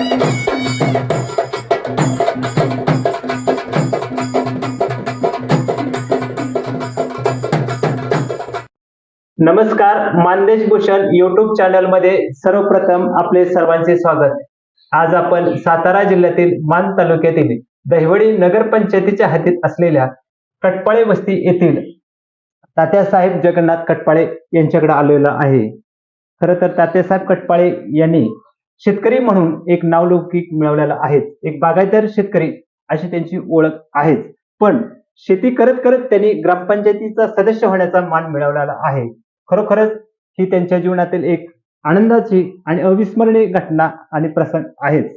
नमस्कार मानदेश भूषण युट्यूब चॅनलमध्ये सर्वप्रथम आपले सर्वांचे स्वागत. आज आपण सातारा जिल्ह्यातील मान तालुक्यातील दहिवडी नगरपंचायतीच्या हातीत असलेल्या कटपाळे वस्ती येथील तात्यासाहेब जगन्नाथ कटपाळे यांच्याकडे आलेलो आहे. खरं तर तात्यासाहेब कटपाळे यांनी शेतकरी म्हणून एक नावलौकिक मिळवलेला आहेच एक बागायतदार शेतकरी अशी त्यांची ओळख आहेच. पण शेती करत करत त्यांनी ग्रामपंचायतीचा सदस्य होण्याचा मान मिळवलेला आहे. खरोखरच ही त्यांच्या जीवनातील एक आनंदाची आणि अविस्मरणीय घटना आणि प्रसंग आहेच.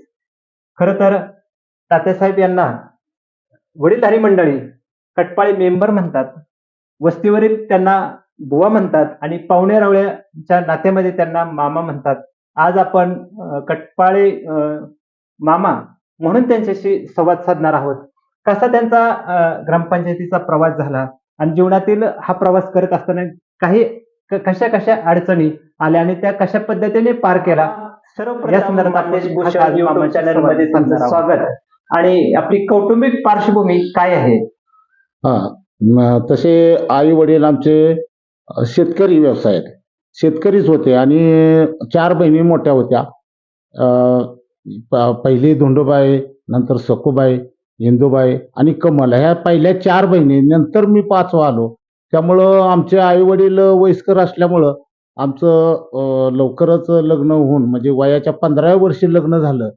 खरं तर तात्यासाहेब यांना वडीलधारी मंडळी कटपाळी मेंबर म्हणतात वस्तीवरील त्यांना बुवा म्हणतात आणि पाहुणे रावळ्याच्या नात्यामध्ये त्यांना मामा म्हणतात. आज आपण कटपाळे मामा म्हणून त्यांच्याशी संवाद साधणार आहोत. कसा त्यांचा ग्रामपंचायतीचा प्रवास झाला आणि जीवनातील हा प्रवास करत असताना काही कशा कशा अडचणी आल्या आणि त्या कशा पद्धतीने पार केला? सर्व या संदर्भात स्वागत. आणि आपली कौटुंबिक पार्श्वभूमी काय आहे? हा तसे आई वडील आमचे शेतकरी व्यवसाय आहेत. शेतकरीच होते आणि चार बहिणी मोठ्या होत्या. पहिली धोंडोबाई नंतर सखूबाई इंदूबाई आणि कमल. ह्या पहिल्या चार बहिणी. नंतर मी पाचवा आलो. त्यामुळं आमचे आई वडील वयस्कर असल्यामुळं आमचं लवकरच लग्न होऊन म्हणजे वयाच्या पंधराव्या वर्षी लग्न झालं.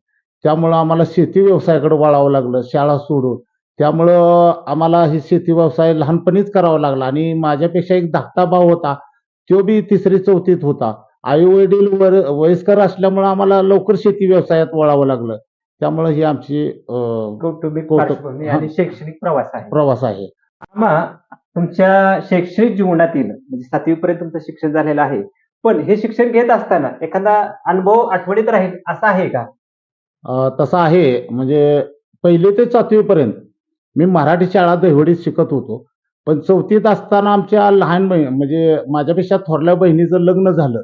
त्यामुळं आम्हाला शेती व्यवसायाकडे वळावं लागलं शाळा सोडून. त्यामुळं आम्हाला हे शेती व्यवसाय लहानपणीच करावा लागला आणि माझ्यापेक्षा एक धाकटा भाऊ होता. तो बी तिसरी चौथीत होता. आई वडील वर वयस्कर असल्यामुळं आम्हाला लवकर शेती व्यवसायात वळावं लागलं. त्यामुळं ही आमची अं, कौटुंबिक कौटुंब- पार्श्वभूमी आणि शैक्षणिक प्रवास आहे. प्रवास आहे. आम्हा तुमच्या शैक्षणिक जीवनातील म्हणजे सातवी पर्यंत तुमचं शिक्षण झालेलं आहे. पण हे शिक्षण घेत असताना एखादा अनुभव आठवणीत राहील असा आहे का? अं, तसं आहे. म्हणजे पहिली ते चौथीपर्यंत मी मराठी शाळा दहिवडीत शिकत होतो. पण चौथीत असताना आमच्या लहान बहीण म्हणजे माझ्यापेक्षा थोरल्या बहिणीचं लग्न झालं.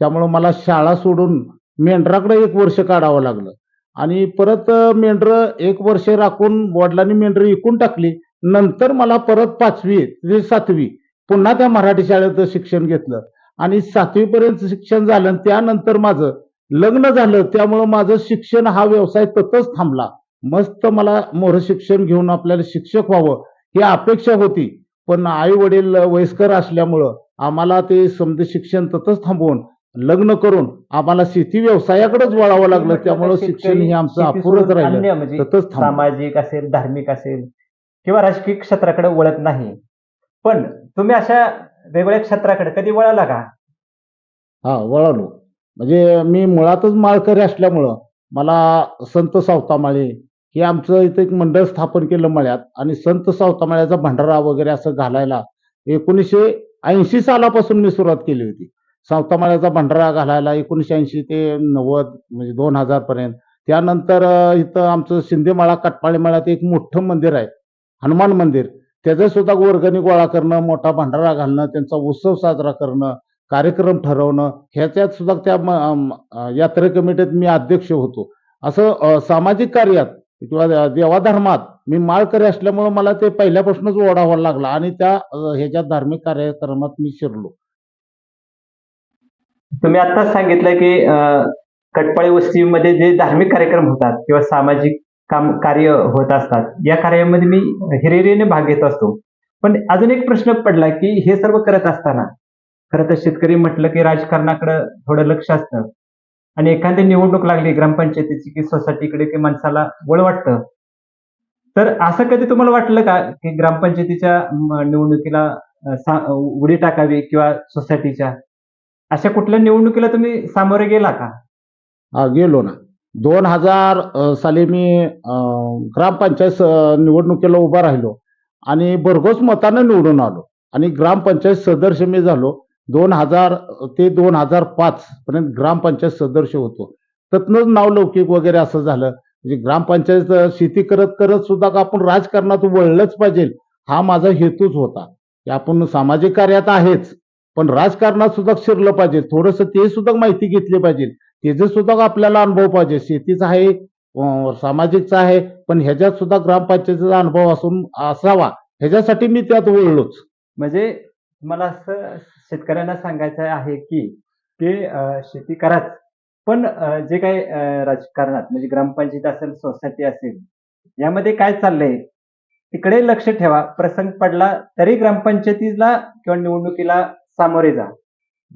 त्यामुळं मला शाळा सोडून मेंढराकडे एक वर्ष काढावं लागलं. आणि परत मेंढरं एक वर्ष राखून वडिलांनी मेंढरं विकून टाकली. नंतर मला परत पाचवी ते सातवी पुन्हा त्या मराठी शाळेत शिक्षण घेतलं. आणि सातवीपर्यंत शिक्षण झालं आणि त्यानंतर माझं लग्न झालं. त्यामुळं माझं शिक्षण हा व्यवसाय ततच थांबला. मस्त मला मोर शिक्षण घेऊन आपल्याला शिक्षक व्हावं ही अपेक्षा होती. पण आई वडील वयस्कर असल्यामुळं आम्हाला ते समजे शिक्षण ततच थांबवून लग्न करून आम्हाला शेती व्यवसायाकडेच वळावं लागलं. त्यामुळं शिक्षण हे आमचं सोडून राहिलं. म्हणजे सामाजिक असेल धार्मिक असेल किंवा राजकीय क्षेत्राकडे वळत नाही. पण तुम्ही अशा वेगवेगळ्या क्षेत्राकडे कधी वळाला का? हा वळालो. म्हणजे मी मुळातच माळकरी असल्यामुळं मला संत सावतामाळे हे आमचं इथं एक मंडळ स्थापन केलं मळ्यात आणि संत सावतामाळ्याचा भंडारा वगैरे असं घालायला एकोणीसशे ऐंशी सालापासून मी सुरुवात केली होती. सावतामाळ्याचा भंडारा घालायला एकोणीसशे ऐंशी ते नव्वद म्हणजे दोन हजार पर्यंत. त्यानंतर इथं आमचं शिंदेमाळा कटपाळे एक मोठं मंदिर आहे. हनुमान मंदिर. त्याचं सुद्धा वर्गणी गोळा करणं मोठा भंडारा घालणं त्यांचा उत्सव साजरा करणं कार्यक्रम ठरवणं ह्याच्यात सुद्धा त्या म- कमिटीत मी अध्यक्ष होतो. असं सामाजिक कार्यात किंवा देवाधर्मात मी माळकरी असल्यामुळं मला ते पहिल्यापासूनच ओढावा लागला आणि त्या ह्याच्या धार्मिक कार्यक्रमात मी शिरलो. तुम्ही आताच सांगितलं की अं, कटपाळे वस्तीमध्ये जे धार्मिक कार्यक्रम होतात किंवा सामाजिक काम कार्य होत असतात या कार्यामध्ये मी हिरिरीने भाग घेत असतो. पण अजून एक प्रश्न पडला की हे सर्व करत असताना खरं तर शेतकरी म्हटलं की राजकारणाकडे थोडं लक्ष असतं. आणि एखादी निवडणूक लागली ग्रामपंचायतीची की सोसायटीकडे की माणसाला वळ वाटतं. तर असं कधी तुम्हाला वाटलं का की ग्रामपंचायतीच्या निवडणुकीला सा- उडी टाकावी किंवा सोसायटीच्या? अशा कुठल्या निवडणुकीला तुम्ही सामोरे गेला का? गेलो ना. दोन हजार साली मी ग्रामपंचायत निवडणुकीला उभा राहिलो आणि भरघोस मतानं निवडून आलो आणि ग्रामपंचायत सदस्य मी झालो. दोन हजार ते दोन हजार पाच पर्यंत ग्रामपंचायत सदस्य होतो. त्यातनंच नावलौकिक वगैरे असं झालं. म्हणजे ग्रामपंचायत शेती करत करत सुद्धा का आपण राजकारणात वळलंच पाहिजे. हा माझा हेतूच होता. की आपण सामाजिक कार्यात आहेच. पण राजकारणात सुद्धा शिरलं पाहिजे. थोडंसं ते सुद्धा माहिती घेतली पाहिजे. त्याचे सुद्धा आपल्याला अनुभव पाहिजे. शेतीचा आहे सामाजिकचा आहे पण ह्याच्यात सुद्धा ग्रामपंचायतीचा अनुभव असून असावा. ह्याच्यासाठी मी त्यात वळलोच. म्हणजे मला असं शेतकऱ्यांना सांगायचं आहे की ते शेती कराच. पण जे काही राजकारणात म्हणजे ग्रामपंचायत असेल सोसायटी असेल यामध्ये काय चाललंय? तिकडे लक्ष ठेवा. प्रसंग पडला तरी ग्रामपंचायतीला किंवा निवडणुकीला सामोरे जा.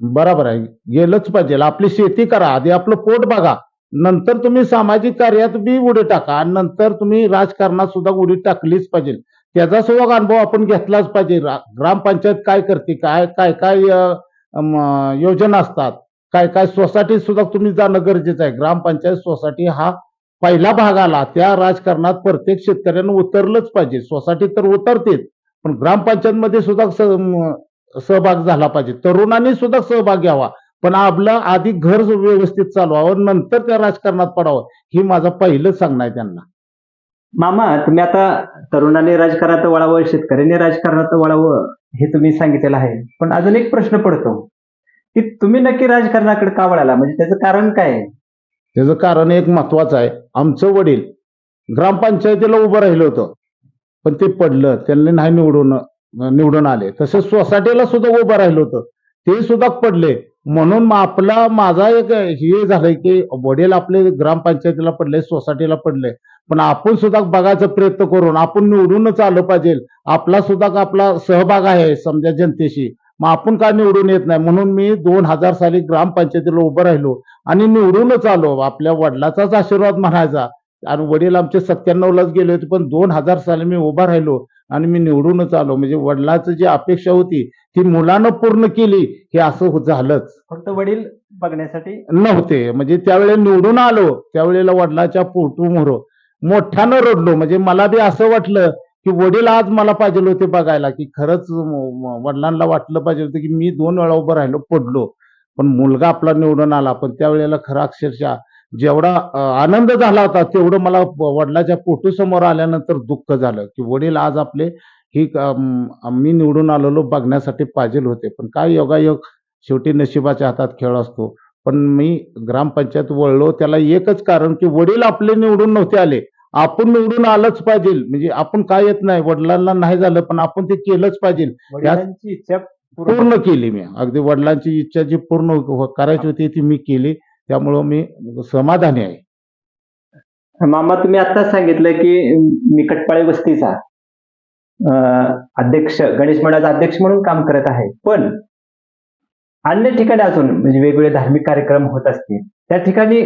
बरोबर आहे. गेलंच पाहिजे. आपली शेती करा. आधी आपलं पोट बघा. नंतर तुम्ही सामाजिक कार्यात बी उडी टाका. आणि नंतर तुम्ही राजकारणात सुद्धा उडी टाकलीच पाहिजे. त्याचा सुद्धा अनुभव आपण घेतलाच पाहिजे. ग्रामपंचायत काय करते? काय काय काय योजना असतात? काय काय सोसायटी सुद्धा तुम्ही जाणं गरजेचं आहे. ग्रामपंचायत सोसायटी हा पहिला भाग आला. त्या राजकारणात प्रत्येक शेतकऱ्यानं उतरलंच पाहिजे. सोसायटी तर उतरतेच पण ग्रामपंचायतमध्ये सुद्धा सहभाग झाला पाहिजे. तरुणांनी सुद्धा सहभाग घ्यावा. पण आपलं आधी घर व्यवस्थित चालवावं नंतर त्या राजकारणात पडावं ही माझं पहिलंच सांगणं आहे त्यांना. मामा तुम्ही आता तरुणाने राजकारणात वळावं शेतकऱ्यांनी राजकारणात वळावं हे तुम्ही सांगितलेलं आहे. पण अजून एक प्रश्न पडतो की तुम्ही नक्की राजकारणाकडे का वळाला? म्हणजे त्याचं कारण काय आहे? त्याचं कारण एक महत्वाचं आहे. आमचं वडील ग्रामपंचायतीला उभं राहिलं होतं पण ते पडलं. त्यांनी नाही निवडून निवडून आले. तसंच सोसायटीला सुद्धा उभं राहिलं होतं. ते सुद्धा पडले. म्हणून मग आपला माझा एक हे झालंय की वडील आपले ग्रामपंचायतीला पडले सोसायटीला पडले पण आपण सुद्धा बघायचा प्रयत्न करून आपण निवडूनच आलं पाहिजे. आपला सुद्धा का आपला सहभाग आहे समजा जनतेशी मग आपण का निवडून येत नाही? म्हणून मी दोन हजार साली ग्रामपंचायतीला उभं राहिलो आणि निवडूनच आलो. आपल्या वडिलाचाच आशीर्वाद म्हणायचा. आणि वडील आमचे सत्त्याण्णवलाच गेले होते पण दोन हजार साली मी उभा राहिलो. आणि मी निवडूनच आलो. म्हणजे वडिलाचं जी अपेक्षा होती ती मुलानं पूर्ण केली हे असं हो- झालंच. फक्त वडील बघण्यासाठी? नव्हते. म्हणजे त्यावेळेला निवडून आलो. त्यावेळेला वडिलाच्या पोटूमोर मोठ्यानं रडलो. म्हणजे मला बी असं वाटलं की वडील आज मला पाहिजे होते बघायला की खरंच वडिलांना वाटलं पाहिजे होतं की मी दोन वेळा उभं राहिलो पडलो. पण मुलगा आपला निवडून आला. पण त्यावेळेला खरं अक्षरशः जेवढा आनंद झाला होता तेवढं मला वडिलाच्या पोटूसमोर आल्यानंतर दुःख झालं की वडील आज आपले ही मी निवडून आलेलो बघण्यासाठी पाहिजे होते. पण काय योगायोग शेवटी नशिबाच्या हातात खेळ असतो. पण मी ग्रामपंचायत वळलो त्याला एकच कारण की वडील आपले निवडून नव्हते आले. आपण निवडून आलंच पाहिजे. म्हणजे आपण काय येत नाही. वडिलांना नाही झालं पण आपण ते केलंच पाहिजे. इच्छा पूर्ण केली मी. अगदी वडिलांची इच्छा जी पूर्ण हो- करायची होती ती मी केली. त्यामुळं मी समाधानी आहे. मामा तुम्ही आता सांगितलं की निकटपाळे वस्तीचा अध्यक्ष गणेश मंडळाचा अध्यक्ष म्हणून काम करत आहे. पण अन्य ठिकाणी अजून म्हणजे वेगवेगळे धार्मिक कार्यक्रम होत असतील. त्या ठिकाणी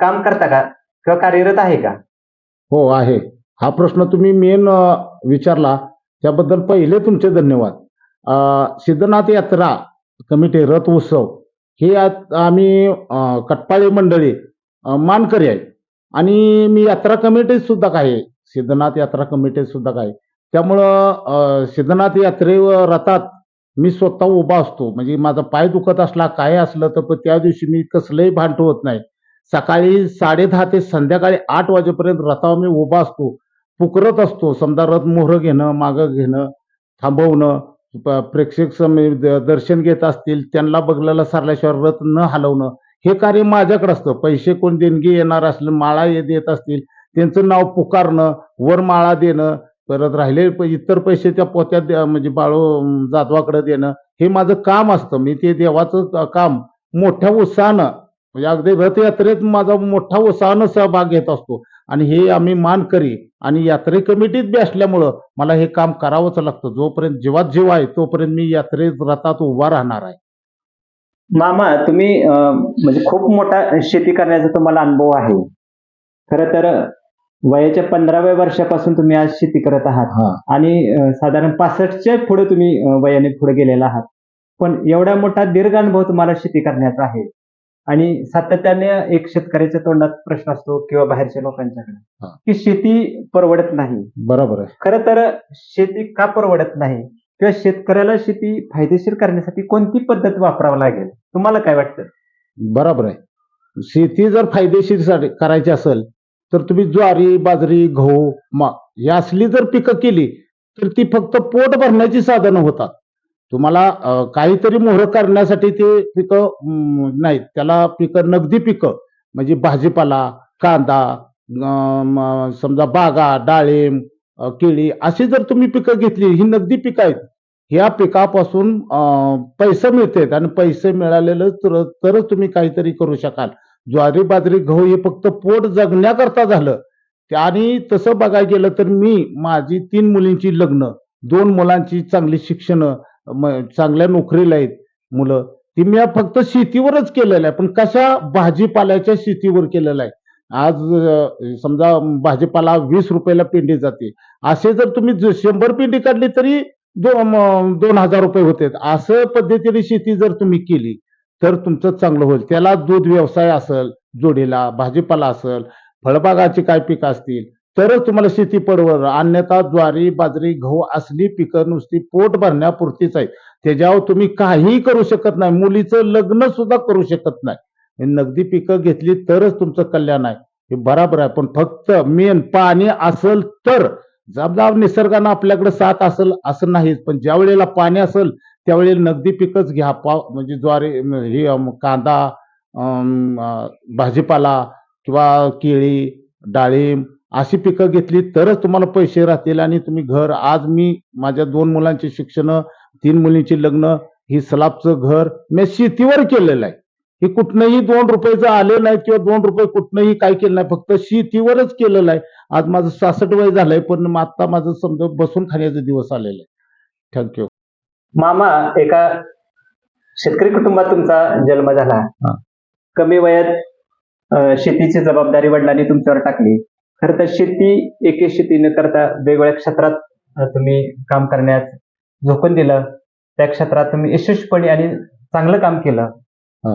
काम करता का? किंवा कार्यरत आहे का? हो आहे. हा प्रश्न तुम्ही मेन विचारला. त्याबद्दल पहिले तुमचे धन्यवाद. सिद्धनाथ यात्रा कमिटी रथ उत्सव हे आत- आम्ही कटपाळे मंडळी मानकरी आहे. आणि मी यात्रा कमिटीत सुद्धा काय सिद्धनाथ यात्रा कमिटीत सुद्धा काय त्यामुळं सिद्धनाथ यात्रेवर रथात मी स्वतः उभा असतो. म्हणजे माझा पाय दुखत असला काय असलं तर त्या दिवशी मी कसलंही भान ठेवत नाही. सकाळी साडेदहा ते संध्याकाळी आठ वाजेपर्यंत रथावर मी उभा असतो. पुकरत असतो. समजा रथ मोहरं घेणं मागं घेणं थांबवणं प्रेक्षक सम- द- दर्शन घेत असतील त्यांना बघलेला सारल्याशिवाय रथ न हलवणं हे कार्य माझ्याकडे असतं. पैसे कोण देणगी येणार असलं माळा ये- देत असतील त्यांचं नाव पुकारणं वर माळा देणं परत राहिले प- इतर पैसे त्या पोत्यात म्हणजे बाळू जाधवाकडे देणं हे माझं काम असतं. मी ते देवाचं काम मोठ्या उत्साहानं म्हणजे अगदी रथयात्रेत माझा मोठा उत्साहानं सहभाग घेत असतो. आणि हे आम्ही मानकरी आणि यात्रे कमिटीत बी असल्यामुळं मला हे काम करावंच लागतं. जोपर्यंत जीवात जीव आहे तोपर्यंत मी यात्रेत रथात उभा राहणार आहे. मामा तुम्ही म्हणजे खूप मोठा शेती करण्याचा तुम्हाला अनुभव आहे. खरं तर वयाच्या पंधराव्या वर्षापासून तुम्ही आज शेती करत आहात. आणि साधारण पासष्टच्या पुढे तुम्ही वयाने पुढे गेलेला आहात. पण एवढा मोठा दीर्घ अनुभव तुम्हाला शेती करण्याचा आहे. आणि सातत्याने एक शेतकऱ्याच्या तोंडात प्रश्न असतो किंवा बाहेरच्या लोकांच्याकडे हा. की शेती परवडत नाही. बरोबर आहे. खरं तर शेती का परवडत नाही? किंवा शेतकऱ्याला शेती फायदेशीर करण्यासाठी कोणती पद्धत वापरावी लागेल? तुम्हाला काय वाटतं? बरोबर आहे. शेती जर फायदेशीर साठी- करायची असेल तर तुम्ही ज्वारी बाजरी गहू मा ही असली जर पिकं केली तर ती फक्त पोट भरण्याची साधनं होतात. तुम्हाला काहीतरी मोहर करण्यासाठी ते पिकं नाहीत. त्याला पिकं नगदी पिकं. म्हणजे भाजीपाला कांदा समजा बागा डाळिंब केळी अशी जर तुम्ही पिकं घेतली ही नगदी पिकं आहेत ह्या पिकापासून पैसे मिळतात आणि पैसे मिळालेलं तर तरच तुम्ही काहीतरी करू शकाल. ज्वारी बाजरी गहू हे फक्त पोट जगण्याकरता झालं. आणि तसं बघायला गेलं तर मी माझी तीन मुलींची लग्न दोन मुलांची चांगली शिक्षण चांगल्या नोकरीला आहेत मुलं. ती मी फक्त शेतीवरच केलेलं आहे. पण कशा भाजीपाल्याच्या शेतीवर केलेलं आहे? आज समजा भाजीपाला वीस रुपयाला पेंडी जाते. असे जर तुम्ही शंभर पेंडी काढली तरी दो- दोन हजार रुपये होते. असं पद्धतीने शेती जर तुम्ही केली तर तुमचं चांगलं होईल. त्याला दूध व्यवसाय असेल जोडीला भाजीपाला असेल फळबागाची काय पिकं असतील तरच तुम्हाला शेती परवड अन्यथा ज्वारी बाजरी गहू असली पिकं नुसती पोट भरण्यापुरतीच आहेत. त्याच्यावर तुम्ही काहीही करू शकत नाही. मुलीचं लग्न सुद्धा करू शकत नाही. नगदी पिकं घेतली तरच तुमचं कल्याण आहे. हे बराबर आहे. पण फक्त मेन पाणी असेल तर. समजा निसर्गानं आपल्याकडे साथ असेल असं नाहीच. पण ज्या वेळेला पाणी असेल त्यावेळेला नगदी पिकच घ्या. पाव म्हणजे ज्वारी हे कांदा भाजीपाला किंवा केळी डाळिंब अशी पिकं घेतली तरच तुम्हाला पैसे राहतील आणि तुम्ही घर आज मी माझ्या दोन मुलांची शिक्षण तीन मुलींची लग्न ही स्लॅबचं घर मी शेतीवर केलेलं आहे. हे कुठनंही दोन रुपयाचं आले नाही किंवा दोन रुपये कुठनंही काय केलं नाही फक्त शेतीवरच केलेलं आहे. आज माझं सासष्ट वय झालंय पण आता माझं समजा बसून खाण्याचे दिवस आलेले थँक्यू मामा एका शेतकरी कुटुंबात तुमचा जन्म झाला. कमी वयात शेतीची जबाबदारी वडिलांनी तुमच्यावर टाकली. खरं तर शेती एके शेती न करता वेगवेगळ्या क्षेत्रात तुम्ही काम करण्यास झोकून दिलं. त्या क्षेत्रात तुम्ही यशस्वीपणे आणि चांगलं काम केलं.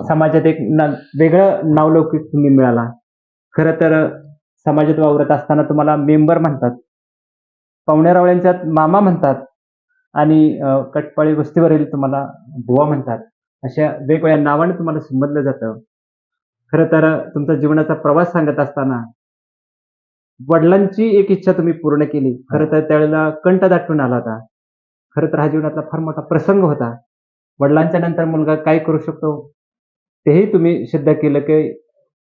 समाजात एक न- वेगळं नावलौकिक तुम्ही मिळाला. खरं तर समाजात वावरत असताना तुम्हाला मेंबर म्हणतात. पाहुण्यारावळ्यांच्यात मामा म्हणतात. आणि कटपाळी वस्तीवरील तुम्हाला बुवा म्हणतात. अशा वेगवेगळ्या नावाने तुम्हाला संबोधलं जातं. खरं तर तुमचा जीवनाचा प्रवास सांगत असताना वडिलांची एक इच्छा तुम्ही पूर्ण केली. खरं तर त्यावेळेला कंठ दाटून आला होता. खरं तर हा जीवनातला फार मोठा प्रसंग होता. वडिलांच्या नंतर मुलगा काय करू शकतो? तेही तुम्ही सिद्ध केलं की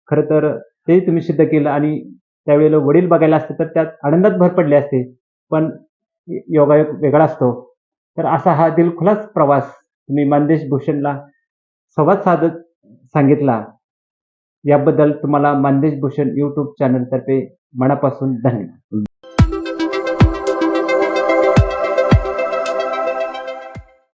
खरं तर तेही तुम्ही सिद्ध केलं आणि त्यावेळेला वडील बघायला असते तर त्यात आनंदात भर पडले असते. पण योगायोग वेगळा असतो. तर असा हा दिलखुलाच प्रवास तुम्ही मानदेश भूषणला संवाद साधत सांगितला. याबद्दल तुम्हाला मानदेश भूषण युट्यूब चॅनलतर्फे मनापासून धन्यवाद.